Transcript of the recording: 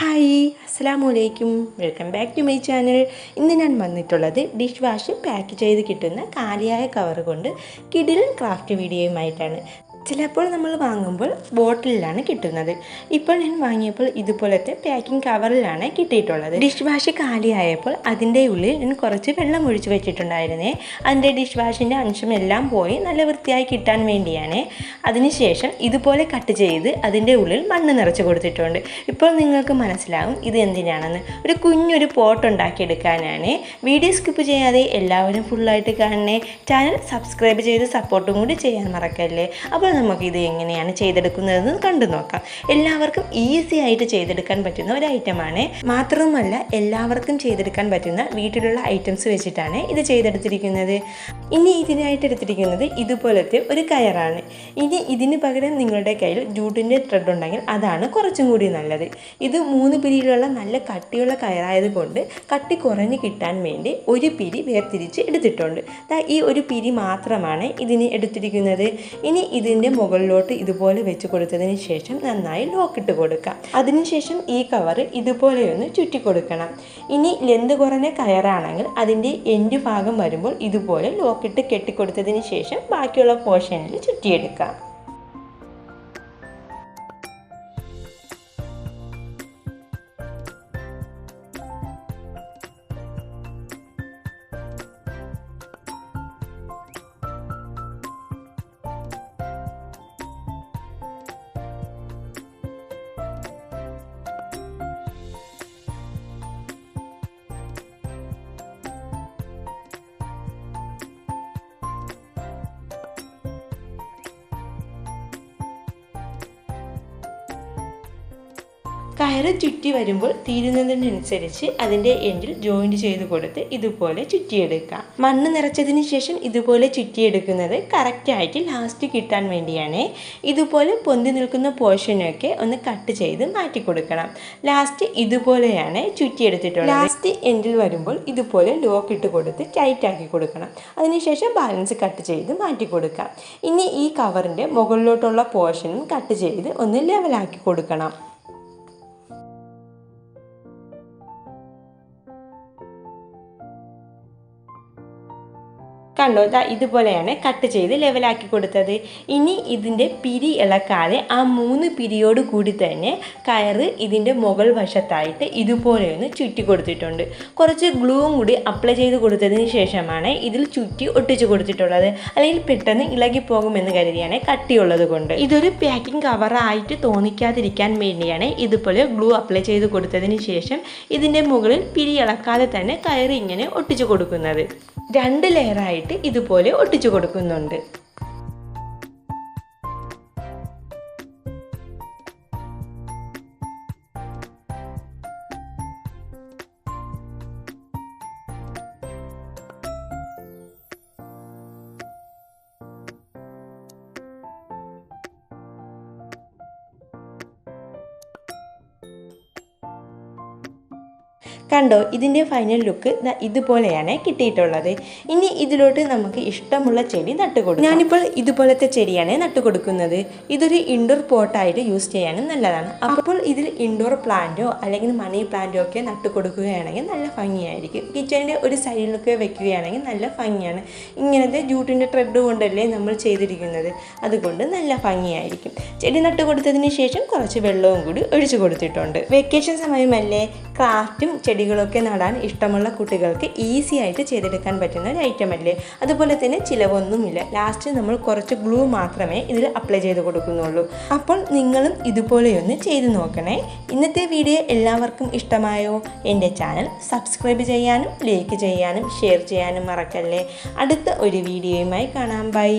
Hi അസ്സാം വലൈക്കും welcome back to my channel ഇന്ന് ഞാൻ വന്നിട്ടുള്ളത് ഡിഷ് വാഷ് പാക്ക് ചെയ്ത് കിട്ടുന്ന കാലിയായ കവർ കൊണ്ട് കിടിലും ക്രാഫ്റ്റ് വീഡിയോയുമായിട്ടാണ് ചിലപ്പോൾ നമ്മൾ വാങ്ങുമ്പോൾ ബോട്ടിലാണ് കിട്ടുന്നത്. ഇപ്പോൾ ഞാൻ വാങ്ങിയപ്പോൾ ഇതുപോലത്തെ പാക്കിംഗ് കവറിലാണ് കിട്ടിയിട്ടുള്ളത്. ഡിഷ് വാഷ് കാലിയായപ്പോൾ അതിന്റെ ഉള്ളിൽ ഞാൻ കുറച്ച് വെള്ളം ഒഴിച്ച് വെച്ചിട്ടുണ്ടായിരുന്നേ. അതിന്റെ ഡിഷ് വാഷിന്റെ അംശം എല്ലാം പോയി നല്ല വൃത്തിയായി കിട്ടാൻ വേണ്ടിയാണ്. അതിനുശേഷം ഇതുപോലെ കട്ട് ചെയ്ത് അതിന്റെ ഉള്ളിൽ മണ്ണ് നിറച്ച് കൊടുത്തിട്ടുണ്ട്. ഇപ്പോൾ നിങ്ങൾക്ക് മനസ്സിലാവും ഇത് എന്തിനാണെന്ന്. ഒരു കുഞ്ഞൊരു പോട്ട് ഉണ്ടാക്കിയെടുക്കാനാണ്. വീഡിയോ സ്കിപ്പ് ചെയ്യാതെ എല്ലാവരും ഫുള്ളായിട്ട് കാണണേ. ചാനൽ സബ്സ്ക്രൈബ് ചെയ്ത് സപ്പോർട്ടും കൂടി ചെയ്യാൻ മറക്കല്ലേ. അപ്പോൾ നമുക്കിത് എങ്ങനെയാണ് ചെയ്തെടുക്കുന്നതെന്ന് കണ്ടു നോക്കാം. എല്ലാവർക്കും ഈസി ആയിട്ട് ചെയ്തെടുക്കാൻ പറ്റുന്ന ഒരു ഐറ്റമാണ് മാത്രവുമല്ല എല്ലാവർക്കും ചെയ്തെടുക്കാൻ പറ്റുന്ന വീട്ടിലുള്ള ഐറ്റംസ് വെച്ചിട്ടാണ് ഇത് ചെയ്തെടുത്തിരിക്കുന്നത്. ഇനി ഇതിനായിട്ട് എടുത്തിരിക്കുന്നത് ഇതുപോലത്തെ ഒരു കയറാണ്. ഇനി ഇതിന് പകരം നിങ്ങളുടെ കയ്യിൽ ജൂട്ടിന്റെ ത്രെഡ് ഉണ്ടെങ്കിൽ അതാണ് കുറച്ചും കൂടി നല്ലത്. ഇത് മൂന്ന് പിരിയിലുള്ള നല്ല കട്ടിയുള്ള കയറായതുകൊണ്ട് കട്ടി കുറഞ്ഞ് കിട്ടാൻ വേണ്ടി ഒരു പിരി വേർതിരിച്ച് എടുത്തിട്ടുണ്ട്. ഈ ഒരു പിരി മാത്രമാണ് ഇതിന് എടുത്തിരിക്കുന്നത്. ഇനി ഇതിന്റെ മുകളിലോട്ട് ഇതുപോലെ വെച്ച് കൊടുത്തതിന് ശേഷം നന്നായി ലോക്കിട്ട് കൊടുക്കാം. അതിനുശേഷം ഈ കവർ ഇതുപോലെ ഒന്ന് ചുറ്റി കൊടുക്കണം. ഇനി ലെന്ത് കുറഞ്ഞ കയറാണെങ്കിൽ അതിന്റെ എൻഡ് ഭാഗം വരുമ്പോൾ ഇതുപോലെ ലോക്കിട്ട് കെട്ടിക്കൊടുത്തതിന് ശേഷം ബാക്കിയുള്ള പോർഷനിൽ ചുറ്റിയെടുക്കാം. കയറ് ചുറ്റി വരുമ്പോൾ തീരുന്നതിനനുസരിച്ച് അതിന്റെ എൻഡിൽ ജോയിന്റ് ചെയ്ത് കൊടുത്ത് ഇതുപോലെ ചുറ്റിയെടുക്കാം മണ്ണ് നിറച്ചതിന് ശേഷം ഇതുപോലെ ചുറ്റിയെടുക്കുന്നത് കറക്റ്റായിട്ട് ലാസ്റ്റ് കിട്ടാൻ വേണ്ടിയാണ്. ഇതുപോലെ പൊന്തി നിൽക്കുന്ന പോർഷനൊക്കെ ഒന്ന് കട്ട് ചെയ്ത് മാറ്റി കൊടുക്കണം. ലാസ്റ്റ് ഇതുപോലെയാണ് ചുറ്റിയെടുത്തിട്ടുള്ളത്. ലാസ്റ്റ് എൻഡിൽ വരുമ്പോൾ ഇതുപോലെ ലോക്ക് ഇട്ട് കൊടുത്ത് ടൈറ്റ് ആക്കി കൊടുക്കണം. അതിനുശേഷം ബാലൻസ് കട്ട് ചെയ്ത് മാറ്റി കൊടുക്കാം. ഇനി ഈ കവറിന്റെ മുകളിലോട്ടുള്ള പോർഷനും കട്ട് ചെയ്ത് ഒന്ന് ലെവലാക്കി കൊടുക്കണം. കണ്ടോ? ദാ ഇതുപോലെയാണ് കട്ട് ചെയ്ത് ലെവലാക്കി കൊടുത്തത്. ഇനി ഇതിന്റെ പിരി ഇളക്കാതെ ആ മൂന്ന് പിരിയോട് കൂടി തന്നെ കയറ് ഇതിന്റെ മുകൾ വശത്തായിട്ട് ഇതുപോലെ ഒന്ന് ചുറ്റി കൊടുത്തിട്ടുണ്ട്. കുറച്ച് ഗ്ലൂവും കൂടി അപ്ലൈ ചെയ്ത് കൊടുത്തതിന് ശേഷമാണ് ഇതിൽ ചുറ്റി ഒട്ടിച്ചു കൊടുത്തിട്ടുള്ളത്. അല്ലെങ്കിൽ പെട്ടെന്ന് ഇളകി പോകുമെന്ന് കരുതിയാണ് കട്ടിയുള്ളത് കൊണ്ട്. ഇതൊരു പാക്കിംഗ് കവറായിട്ട് തോന്നിക്കാതിരിക്കാൻ വേണ്ടിയാണ് ഇതുപോലെ ഗ്ലൂ അപ്ലൈ ചെയ്ത് കൊടുത്തതിന് ശേഷം ഇതിന്റെ മുകളിൽ പിരി ഇളക്കാതെ തന്നെ കയറി ഇങ്ങനെ ഒട്ടിച്ചു കൊടുക്കുന്നത്. രണ്ട് ലെയറായിട്ട് ഇതുപോലെ ഒട്ടിച്ചു കൊടുക്കുന്നുണ്ട്. കണ്ടോ ഇതിന്റെ ഫൈനൽ ലുക്ക് ഇതുപോലെയാണ് കിട്ടിയിട്ടുള്ളത്. ഇനി ഇതിലോട്ട് നമുക്ക് ഇഷ്ടമുള്ള ചെടി നട്ടുകൊടുക്കും. ഞാനിപ്പോൾ ഇതുപോലത്തെ ചെടിയാണ് നട്ടുകൊടുക്കുന്നത്. ഇതൊരു ഇൻഡോർ പോട്ടായിട്ട് യൂസ് ചെയ്യാനും നല്ലതാണ്. അപ്പോൾ ഇതിൽ ഇൻഡോർ പ്ലാന്റോ അല്ലെങ്കിൽ മണി പ്ലാന്റോ ഒക്കെ നട്ടുകൊടുക്കുകയാണെങ്കിൽ നല്ല ഭംഗിയായിരിക്കും. കിച്ചണിന്റെ ഒരു സൈഡിലൊക്കെ വെക്കുകയാണെങ്കിൽ നല്ല ഭംഗിയാണ്. ഇങ്ങനത്തെ ജൂട്ടിന്റെ ത്രെഡ് കൊണ്ടല്ലേ നമ്മൾ ചെയ്തിരിക്കുന്നത്. അതുകൊണ്ട് നല്ല ഭംഗിയായിരിക്കും. ചെടി നട്ടുകൊടുത്തതിന് ശേഷം കുറച്ച് വെള്ളവും കൂടി ഒഴിച്ചു കൊടുത്തിട്ടുണ്ട്. വെക്കേഷൻ സമയമല്ലേ? ക്രാഫ്റ്റും ചെടികളൊക്കെ നടാൻ ഇഷ്ടമുള്ള കുട്ടികൾക്ക് ഈസി ആയിട്ട് ചെയ്തെടുക്കാൻ പറ്റുന്ന ഒരു ഐറ്റം അല്ലേ? അതുപോലെ തന്നെ ചിലവൊന്നുമില്ല. ലാസ്റ്റ് നമ്മൾ കുറച്ച് ഗ്ലൂ മാത്രമേ ഇതിൽ അപ്ലൈ ചെയ്ത് കൊടുക്കുന്നുള്ളൂ. അപ്പോൾ നിങ്ങളും ഇതുപോലെയൊന്ന് ചെയ്തു നോക്കണേ. ഇന്നത്തെ വീഡിയോ എല്ലാവർക്കും ഇഷ്ടമായോ? എന്റെ ചാനൽ സബ്സ്ക്രൈബ് ചെയ്യാനും ലൈക്ക് ചെയ്യാനും ഷെയർ ചെയ്യാനും മറക്കല്ലേ? അടുത്ത ഒരു വീഡിയോയുമായി കാണാം. ബൈ